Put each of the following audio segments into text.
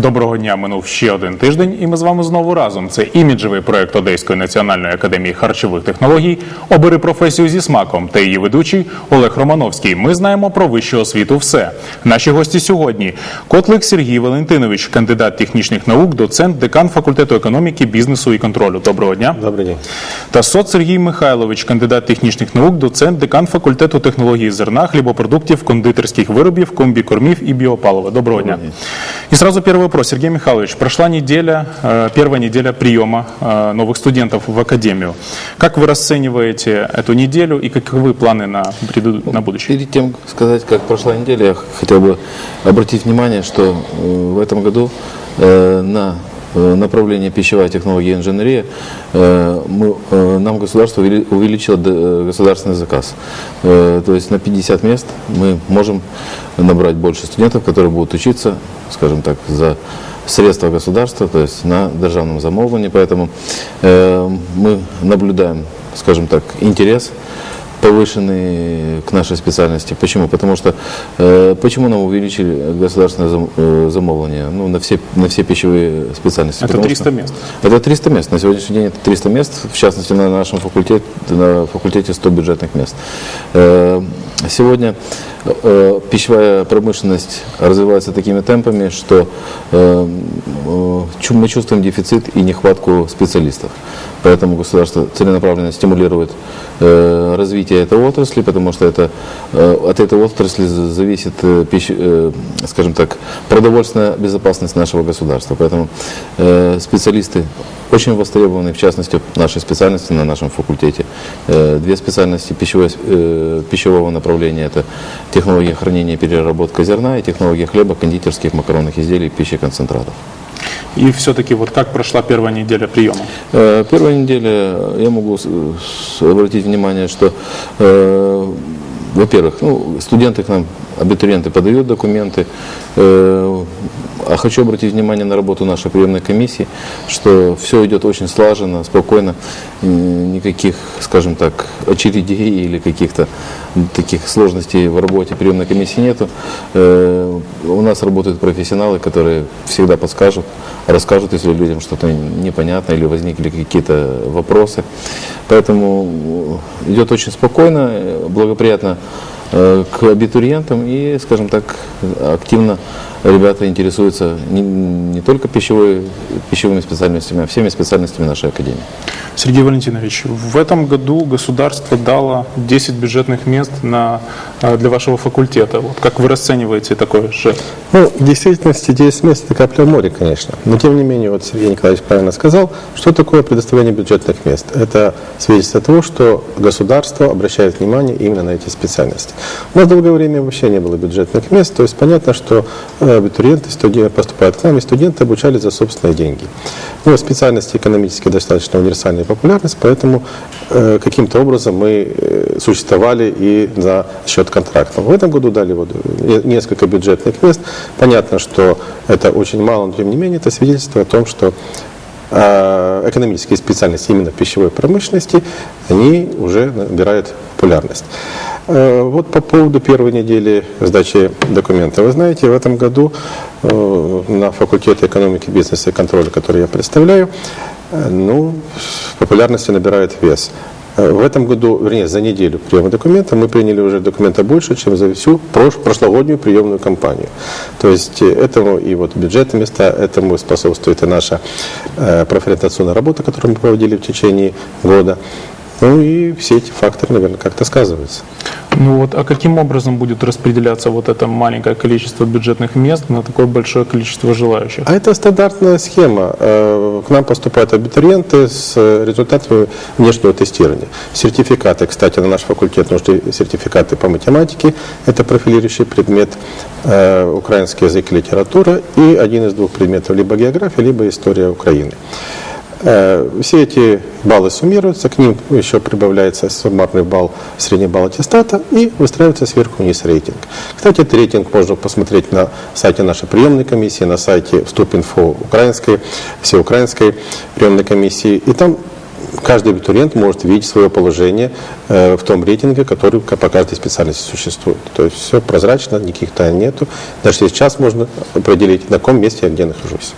Доброго дня. Минув ще один тиждень, і ми з вами знову разом. Це іміджевий проект Одеської національної академії харчових технологій. Обери професію зі смаком та її ведучий Олег Романовський. Ми знаємо про вищу освіту. Все наші гості сьогодні. Котлик Сергій Валентинович, кандидат технічних наук, доцент, декан факультету економіки, бізнесу і контролю. Доброго дня. Добрый день. Та Сот Сергій Михайлович, кандидат технічних наук, доцент, декан факультету технології зерна, хлібопродуктів, кондитерських виробів, комбікормів и биопалива. Доброго дня. И сразу первый вопрос. Сергей Михайлович, прошла неделя, э, первая неделя приема э, новых студентов в академию. Как вы расцениваете эту неделю и каковы планы на, преду- на будущее? Перед тем сказать, как прошла неделя, я хотел бы обратить внимание, что э, в этом году на направление пищевая технология и инженерия э, мы, э, нам государство увели- увеличило э, государственный заказ. Э, То есть на 50 мест мы можем набрать больше студентов, которые будут учиться, скажем так, за средства государства, то есть на державном замовлении. Поэтому э, мы наблюдаем, скажем так, интерес повышенный к нашей специальности. Почему? Потому что э, почему нам увеличили государственное зам- э, замовление ну, на, все, на все пищевые специальности? Это Потому 300 что- мест. Это 300 мест. На сегодняшний день это 300 мест, в частности на нашем факультете, на факультете 100 бюджетных мест. Э, Сегодня э, пищевая промышленность развивается такими темпами, что э, мы чувствуем дефицит и нехватку специалистов. Поэтому государство целенаправленно стимулирует э, развитие этой отрасли, потому что это, э, от этой отрасли за- зависит, э, э, скажем так, продовольственная безопасность нашего государства. Поэтому э, специалисты очень востребованы, в частности, нашей специальности на нашем факультете. Э, Две специальности э, пищевого направления – это технология хранения и переработка зерна и технология хлеба, кондитерских, макаронных изделий, пищеконцентратов. И все-таки вот как прошла первая неделя приема? Э, Первая неделя, я могу обратить внимание, что, э, во-первых, ну, студенты к нам, абитуриенты подают документы, э, а хочу обратить внимание на работу нашей приемной комиссии, что все идет очень слаженно, спокойно, никаких, скажем так, очередей или каких-то таких сложностей в работе приемной комиссии нету. Э, У нас работают профессионалы, которые всегда подскажут, расскажут, если людям что-то непонятно или возникли какие-то вопросы. Поэтому э, идет очень спокойно, благоприятно э, к абитуриентам и, скажем так, активно ребята интересуются не, не только пищевой, пищевыми специальностями, а всеми специальностями нашей академии. Сергей Валентинович, в этом году государство дало 10 бюджетных мест на, э, для вашего факультета. Вот как вы расцениваете такое же? Ну, в действительности 10 мест – это капля в море, конечно. Но, тем не менее, вот Сергей Николаевич правильно сказал, что такое предоставление бюджетных мест. Это свидетельство того, что государство обращает внимание именно на эти специальности. У нас долгое время вообще не было бюджетных мест, то есть понятно, что абитуриенты студенты поступают к нам, и студенты обучались за собственные деньги. Ну, специальности экономически достаточно универсальная популярность, поэтому э, каким-то образом мы э, существовали и за счет контрактов. В этом году дали вот э, несколько бюджетных мест. Понятно, что это очень мало, но тем не менее это свидетельство о том, что экономические специальности именно пищевой промышленности, они уже набирают популярность. Э, Вот по поводу первой недели сдачи документов. Вы знаете, в этом году э, на факультете экономики, бизнеса и контроля, который я представляю, э, ну, популярности набирает вес. Э, В этом году, вернее, за неделю приема документа мы приняли уже документа больше, чем за всю прош- прошлогоднюю приемную кампанию. То есть э, этому и вот бюджетные места, этому способствует и наша э, профориентационная работа, которую мы проводили в течение года. Ну и все эти факторы, наверное, как-то сказываются. Ну вот, а каким образом будет распределяться вот это маленькое количество бюджетных мест на такое большое количество желающих? А это стандартная схема. К нам поступают абитуриенты с результатами внешнего тестирования. Сертификаты, кстати, на наш факультет нужны сертификаты по математике. Это профилирующий предмет, э, украинский язык и литература. И один из двух предметов либо география, либо история Украины. Э, Все эти баллы суммируются, к ним еще прибавляется суммарный балл, средний балл аттестата и выстраивается сверху вниз рейтинг. Кстати, этот рейтинг можно посмотреть на сайте нашей приемной комиссии, на сайте вступ.инфо украинской, всеукраинской приемной комиссии. И там каждый абитуриент может видеть свое положение э, в том рейтинге, который по каждой специальности существует. То есть все прозрачно, никаких тайн нету. Даже сейчас можно определить, на каком месте я где нахожусь.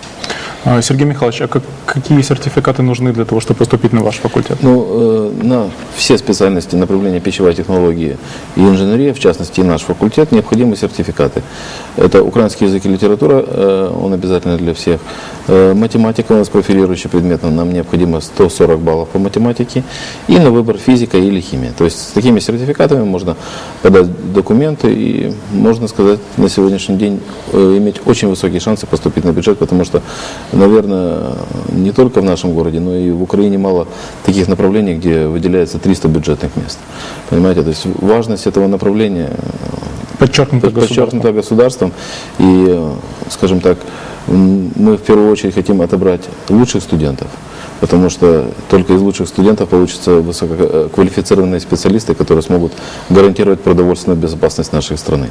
А, Сергей Михайлович, а как- какие сертификаты нужны для того, чтобы поступить на ваш факультет? Ну, э, на все специальности направления пищевая технология и инженерия, в частности и наш факультет, необходимы сертификаты. Это украинский язык и литература, э, он обязательно для всех. Э, Математика у нас профилирующий предмет, нам необходимо 140 баллов по математике. И на выбор физика или химия. То есть с такими сертификатами можно подать документы и, можно сказать, на сегодняшний день иметь очень высокие шансы поступить на бюджет, потому что, наверное, не только в нашем городе, но и в Украине мало таких направлений, где выделяется 300 бюджетных мест. Понимаете, то есть важность этого направления Подчеркнуто под- государством. подчеркнуто государством. И, э, скажем так, мы в первую очередь хотим отобрать лучших студентов, потому что только из лучших студентов получатся высококвалифицированные специалисты, которые смогут гарантировать продовольственную безопасность нашей страны.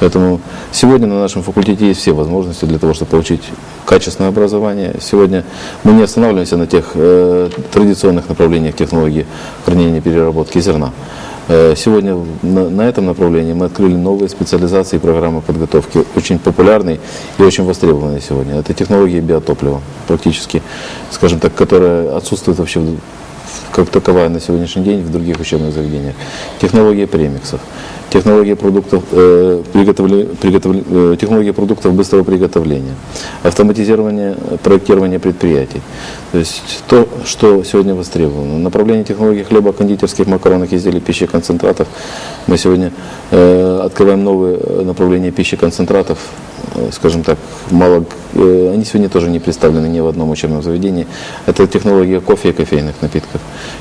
Поэтому сегодня на нашем факультете есть все возможности для того, чтобы получить качественное образование. Сегодня мы не останавливаемся на тех э, традиционных направлениях технологии хранения и переработки зерна. Э, Сегодня на, этом направлении мы открыли новые специализации и программы подготовки, очень популярные и очень востребованные сегодня. Это технологии биотоплива, практически, скажем так, которая отсутствует вообще как таковая на сегодняшний день в других учебных заведениях. Технология премиксов, технология продуктов, э, приготовле- приготовле- э, технология продуктов быстрого приготовления, автоматизирование э, проектирования предприятий. То есть то, что сегодня востребовано. Направление технологий хлеба, кондитерских, макаронных изделий, пищеконцентратов. Мы сегодня э, открываем новые э, направления пищеконцентратов, э, скажем так, мало, э, они сегодня тоже не представлены ни в одном учебном заведении. Это технология кофе и кофейных напитков,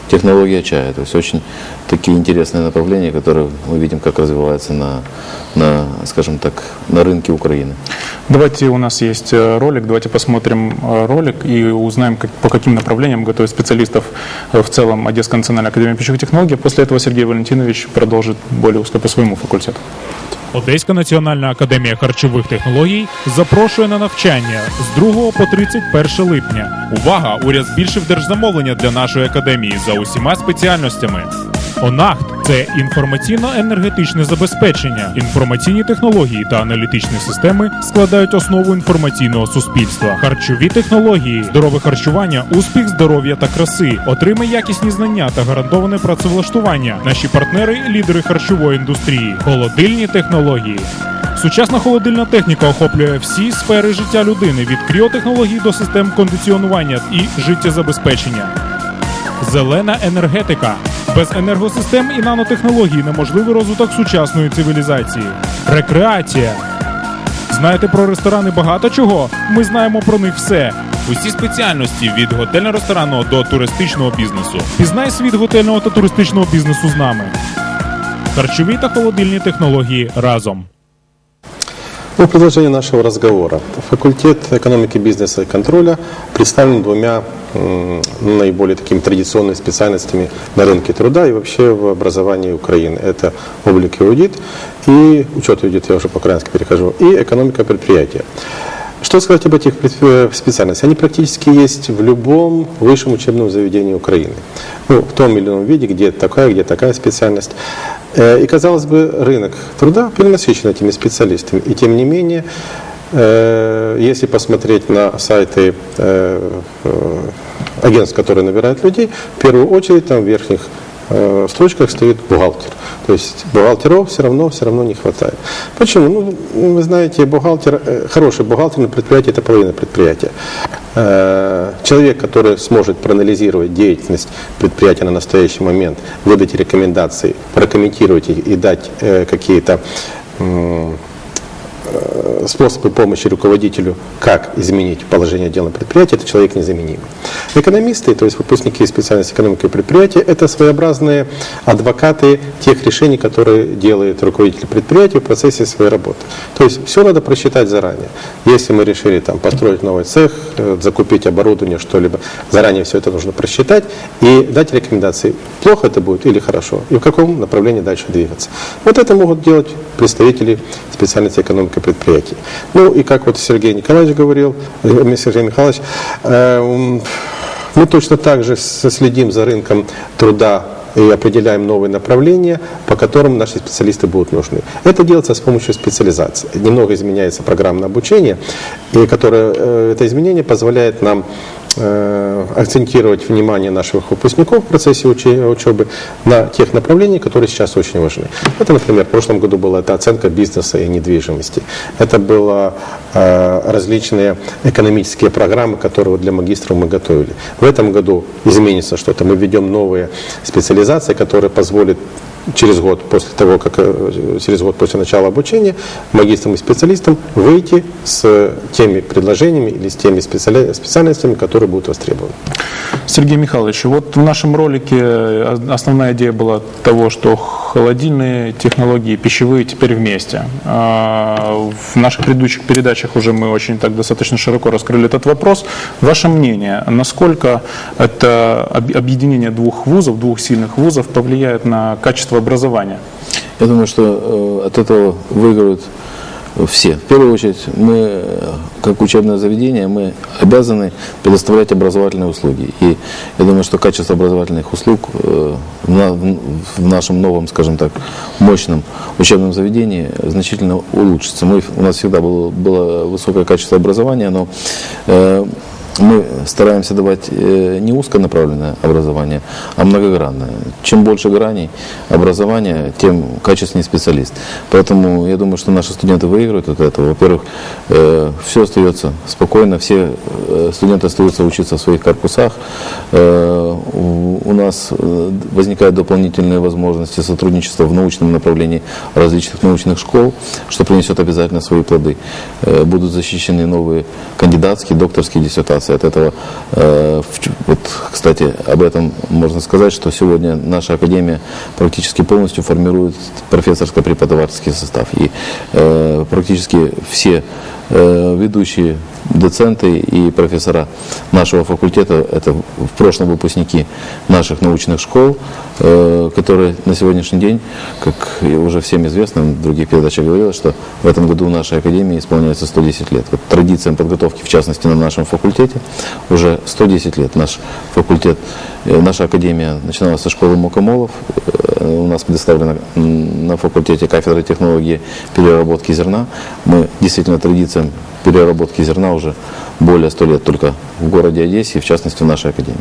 технология чая. То есть очень такие интересные направления, которые мы видим, как развиваются на, на скажем так, на рынке Украины. Давайте у нас есть э, ролик, давайте посмотрим э, ролик и узнаем, как- по каким направлениям готовят специалистов э, в целом Одесская национальная академия пищевых технологий. После этого Сергей Валентинович продолжит более узко по своему факультету. Одеська національна академія харчових технологій запрошує на навчання з 2 по 31 липня. Увага! Уряд збільшив держзамовлення для нашої академії за усіма спеціальностями. ОНАХТ це інформаційно-енергетичне забезпечення. Інформаційні технології та аналітичні системи складають основу інформаційного суспільства. Харчові технології, здорове харчування, успіх, здоров'я та краси. Отримай якісні знання та гарантоване працевлаштування. Наші партнери лідери харчової індустрії, холодильні технології. Сучасна холодильна техніка охоплює всі сфери життя людини від кріотехнологій до систем кондиціонування і життєзабезпечення. Зелена енергетика. Без енергосистем і нанотехнологій неможливий розвиток сучасної цивілізації. Рекреація. Знаєте про ресторани багато чого? Ми знаємо про них все. Усі спеціальності від готельно-ресторанного до туристичного бізнесу. Пізнай світ готельного та туристичного бізнесу з нами. Харчові та холодильні технології разом. Ну, продолжение нашего разговора. Факультет экономики, бизнеса и контроля представлен двумя наиболее такими традиционными специальностями на рынке труда и вообще в образовании Украины. Это облик и аудит, и учет и аудит, я уже по-украински перехожу, и экономика предприятия. Что сказать об этих э, специальностях? Они практически есть в любом высшем учебном заведении Украины. Ну, в том или ином виде, где такая, где такая специальность. Э, И, казалось бы, рынок труда перенасыщен этими специалистами. И тем не менее, э, если посмотреть на сайты агентств, которые набирают людей, в первую очередь там в верхних э, строчках стоит бухгалтер. То есть бухгалтеров все равно, все равно не хватает. Почему? Ну, вы знаете, бухгалтер, э, хороший бухгалтер на предприятии – это половина предприятия. Э, Человек, который сможет проанализировать деятельность предприятия на настоящий момент, выдать рекомендации, прокомментировать и дать какие-то способы помощи руководителю, как изменить положение дела на предприятии, это человек незаменимый. Экономисты, то есть выпускники специальности экономики и предприятия, это своеобразные адвокаты тех решений, которые делает руководитель предприятия в процессе своей работы. То есть все надо просчитать заранее. Если мы решили там, построить новый цех, э, закупить оборудование, что-либо, заранее все это нужно просчитать и дать рекомендации, плохо это будет или хорошо, и в каком направлении дальше двигаться. Вот это могут делать представители специальности экономики предприятий. Ну и как вот Сергей Николаевич говорил, э, Сергей Михайлович, э, Мы точно так же следим за рынком труда и определяем новые направления, по которым наши специалисты будут нужны. Это делается с помощью специализации. Немного изменяется программное обучение, и которое, э, это изменение позволяет нам акцентировать внимание наших выпускников в процессе учебы на тех направлениях, которые сейчас очень важны. Это, например, в прошлом году была это оценка бизнеса и недвижимости. Это было э, различные экономические программы, которые для магистров мы готовили. В этом году изменится что-то. Мы введем новые специализации, которые позволят через год после того, как э, через год после начала обучения магистрам и специалистам выйти с теми предложениями или с теми специальностями, которые будут востребованы. Сергей Михайлович, вот в нашем ролике э, основная идея была того, что холодильные технологии пищевые теперь вместе. А, В наших предыдущих передачах уже мы очень так достаточно широко раскрыли этот вопрос. Ваше мнение, насколько это об- объединение двух вузов, двух сильных вузов повлияет на качество образования? Я думаю, что э, от этого выиграют все. В первую очередь, мы, э, как учебное заведение, мы обязаны предоставлять образовательные услуги. И я думаю, что качество образовательных услуг э, в на- в в нашем новом, скажем так, мощном учебном заведении значительно улучшится. Мы, у нас всегда было, было высокое качество образования, но э, мы стараемся давать э, не узконаправленное образование, а многогранное. Чем больше граней образования, тем качественнее специалист. Поэтому я думаю, что наши студенты выиграют от этого. Во-первых, все остается спокойно, все э, студенты остаются учиться в своих корпусах. Э, у нас э, возникают дополнительные возможности сотрудничества в научном направлении различных научных школ, что принесет обязательно свои плоды. Э, Будут защищены новые кандидатские, докторские диссертации. От этого, э, вот, кстати, об этом можно сказать, что сегодня наша академия практически полностью формирует профессорско-преподавательский состав. И э, практически все ведущие доценты и профессора нашего факультета, это в прошлом выпускники наших научных школ, э, которые на сегодняшний день, как уже всем известно, в других передачах говорилось, что в этом году нашей академии исполняется 110 лет. Вот традициям подготовки, в частности, на нашем факультете, уже 110 лет наш факультет, э, наша академия начиналась со школы Мукомолов, Э, у нас предоставлена на факультете кафедра технологии переработки зерна. Мы действительно традициям переработки зерна уже более 100 лет только в городе Одессе, в частности в нашей академии.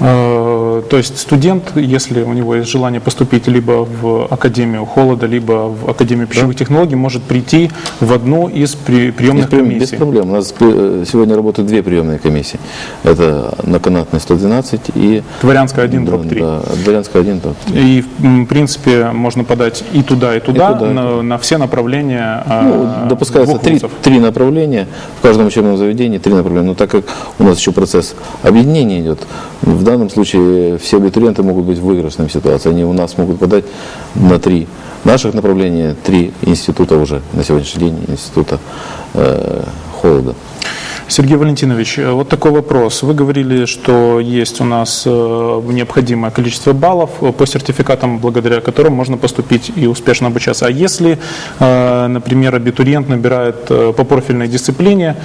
Э, То есть студент, если у него есть желание поступить либо в Академию холода, либо в Академию пищевых технологий, может прийти в одну из при- приемных Без, проблем- без комиссий. проблем. У нас э, сегодня работают две приемные комиссии. Это на канатной 112 и Дворянская 1, дробь да, 3. да, Дворянская 1, дробь 3. И, в принципе, можно подать и туда, и туда, туда, и на, на все направления э, Ну, допускается двух три, три направления в каждом учебном заведении, три направления. Но так как у нас еще процесс объединения идет, в данном случае все абитуриенты могут быть в выигрышной ситуации. Они у нас могут подать на три наших направления, три института уже на сегодняшний день, института э, холода. Сергей Валентинович, э, вот такой вопрос. Вы говорили, что есть у нас э, необходимое количество баллов э, по сертификатам, благодаря которым можно поступить и успешно обучаться. А если, например, абитуриент набирает по профильной дисциплине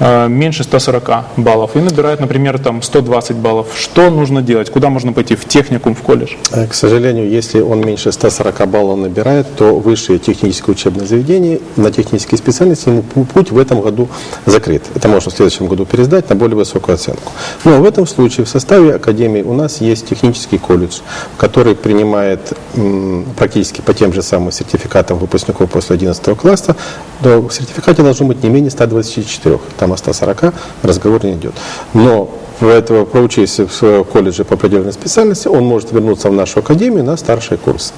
меньше 140 баллов и набирает, например, там 120 баллов, что нужно делать? Куда можно пойти? В техникум, в колледж? К сожалению, если он меньше 140 баллов набирает, то высшее техническое учебное заведение на технические специальности ему пу- путь в этом году закрыт. Это можно следующем году пересдать на более высокую оценку. Но в этом случае в составе Академии у нас есть технический колледж, который принимает практически по тем же самым сертификатам выпускников после 11 класса. Но в сертификате должно быть не менее 124. Там о 140 разговор не идет. Но в этого проучись в колледже по определенной специальности, он может вернуться в нашу академию на старшие курсы.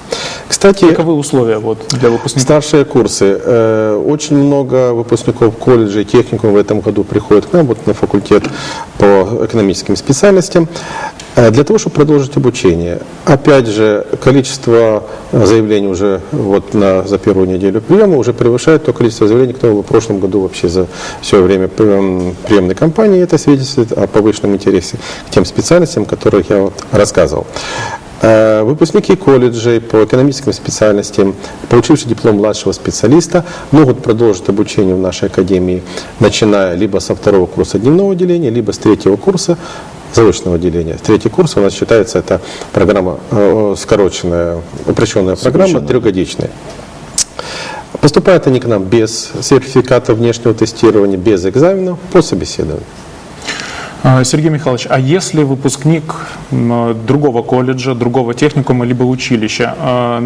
Кстати, Каковы условия вот, для выпускников? старшие курсы. Э, Очень много выпускников колледжей, техникум в этом году приходят к нам вот на факультет по экономическим специальностям для того, чтобы продолжить обучение. Опять же, количество э, заявлений уже вот на, за первую неделю приема уже превышает то количество заявлений, которое было в прошлом году вообще за все время прием- приемной кампании. Это свидетельствует о повышенном интересе к тем специальностям, о которых я вот рассказывал. Э, Выпускники колледжей по экономическим специальностям, получившие диплом младшего специалиста, могут продолжить обучение в нашей академии, начиная либо со второго курса дневного отделения, либо с третьего курса заочного отделения. Третий курс у нас считается, это программа э, скороченная, упрощенная программа, трехгодичная. Поступают они к нам без сертификата внешнего тестирования, без экзаменов, по собеседованию. А, Сергей Михайлович, а если выпускник другого колледжа, другого техникума либо училища, а,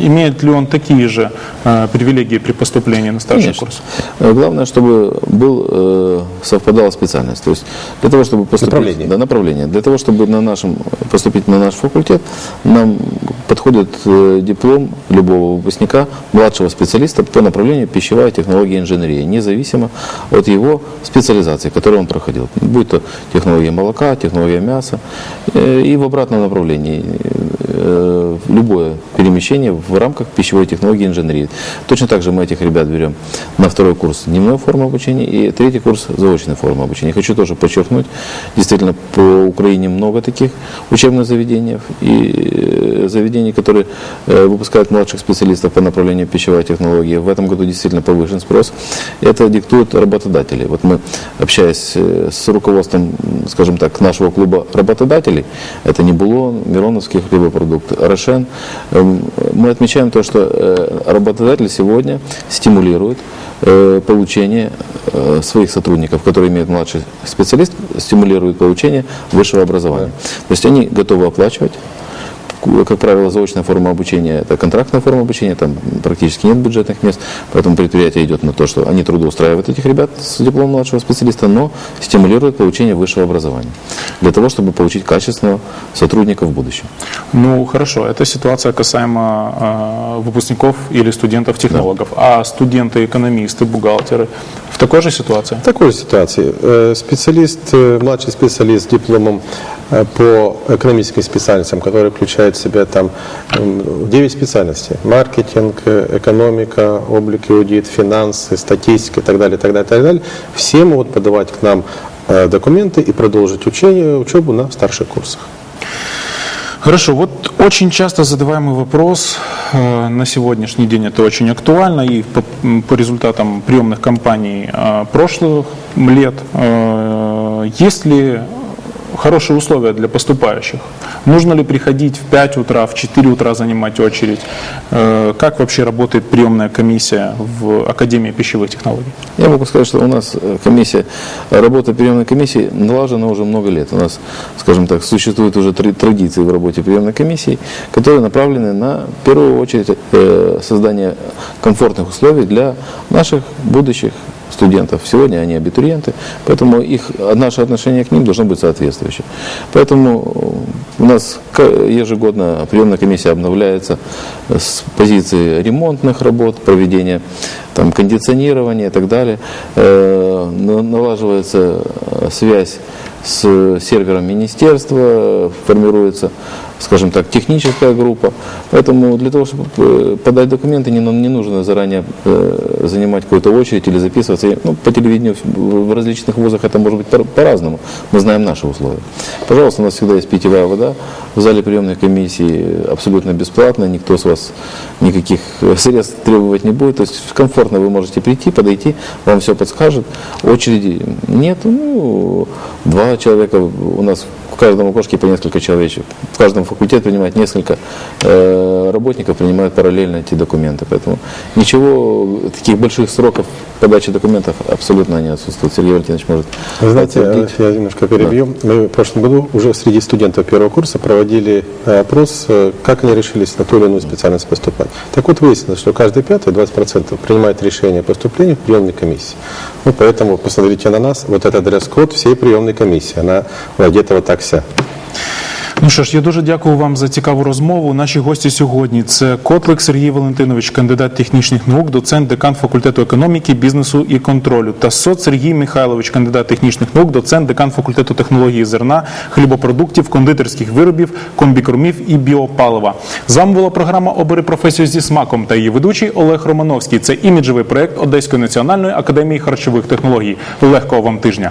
имеет ли он такие же а, привилегии при поступлении на старший Конечно. курс? Э, Главное, чтобы был, э, совпадала специальность. То есть для того, чтобы поступить... Направление. Да, направление. Для того, чтобы на нашем, поступить на наш факультет, нам подходит э, диплом любого выпускника, младшего специалиста по направлению пищевая технология и инженерия, независимо от его специализации, которую он проходил. Будь то технология молока, технология мяса. Э, И в обратном направлении э, любое перемещение в рамках пищевой технологии инженерии. Точно так же мы этих ребят берем на второй курс дневной формы обучения и третий курс заочной формы обучения. Хочу тоже подчеркнуть, действительно по Украине много таких учебных заведений и э, заведений, которые э, выпускают младших специалистов по направлению пищевая технология. В этом году действительно повышен спрос. Это диктуют работодатели. Вот мы, общаясь с руководством, скажем так, нашего клуба работодателей, это не Булон, Мироновский хлебопродукт, Рошен, эм, мы отмечаем то, что э, работодатель сегодня стимулирует э, получение э, своих сотрудников, которые имеют младший специалист, стимулирует получение высшего образования. То есть они готовы оплачивать как правило, заочная форма обучения – это контрактная форма обучения, там практически нет бюджетных мест, поэтому предприятие идет на то, что они трудоустраивают этих ребят с дипломом младшего специалиста, но стимулируют получение высшего образования для того, чтобы получить качественного сотрудника в будущем. Ну, хорошо, это ситуация касаемо а, выпускников или студентов-технологов. А студенты-экономисты, бухгалтеры в такой же ситуации? В такой же ситуации э, специалист, э, младший специалист с дипломом э, по экономическим специальностям, который включает в себя там м, 9 специальностей. Маркетинг, экономика, облик и аудит, финансы, статистика и так далее, так далее, так далее. Все могут подавать к нам э, документы и продолжить учение, учебу на старших курсах. Хорошо, вот очень часто задаваемый вопрос э, на сегодняшний день это очень актуально и по, по результатам приемных кампаний э, прошлых лет. Э, есть ли хорошие условия для поступающих? Нужно ли приходить в 5 утра, в 4 утра занимать очередь? Э, как вообще работает приемная комиссия в Академии пищевых технологий? Я могу сказать, что у нас э, комиссия, работа приемной комиссии налажена уже много лет. У нас, скажем так, существуют уже три традиции в работе приемной комиссии, которые направлены на, в первую очередь, э, создание комфортных условий для наших будущих студентов. Сегодня они абитуриенты, поэтому их, наше отношение к ним должно быть соответствующее. Поэтому у нас ежегодно приемная комиссия обновляется с позиции ремонтных работ, проведения там, кондиционирования и так далее. Э, на- Налаживается э, связь с сервером министерства, формируется, скажем так, техническая группа. Поэтому для того, чтобы э, подать документы, не, не нужно заранее э, занимать какую-то очередь или записываться. Ну, по телевидению в различных вузах это может быть по- по-разному. Мы знаем наши условия. Пожалуйста, у нас всегда есть питьевая вода. В зале приемной комиссии абсолютно бесплатно. Никто с вас никаких э, средств требовать не будет. То есть комфортно вы можете прийти, подойти, вам все подскажет. Очереди нет. Ну, два человека у нас в каждом окошке по несколько человечек. В каждом факультете принимает несколько э, работников, принимают параллельно эти документы. Поэтому ничего, таких больших сроков подачи документов абсолютно не отсутствует. Сергей Валентинович может Вы знаете, подтвердить. я немножко перебью. Мы в прошлом году уже среди студентов первого курса проводили э, опрос, э, как они решились на ту или иную специальность поступать. Так вот выяснилось, что каждый пятый, 20% принимает решение о поступлении в приемной комиссии. Ну, поэтому посмотрите на нас, вот это дресс-код всей приемной комиссии, она где-то вот так вся. Ну що ж, я дуже дякую вам за цікаву розмову. Наші гості сьогодні це Котлик Сергій Валентинович, кандидат технічних наук, доцент, декан факультету економіки, бізнесу і контролю, та Сот Сергій Михайлович, кандидат технічних наук, доцент, декан факультету технології зерна, хлібопродуктів, кондитерських виробів, комбікормів і біопалива. З вами була програма Обери професію зі смаком та її ведучий Олег Романовський. Це іміджевий проект Одеської національної академії харчових технологій. Легкого вам тижня.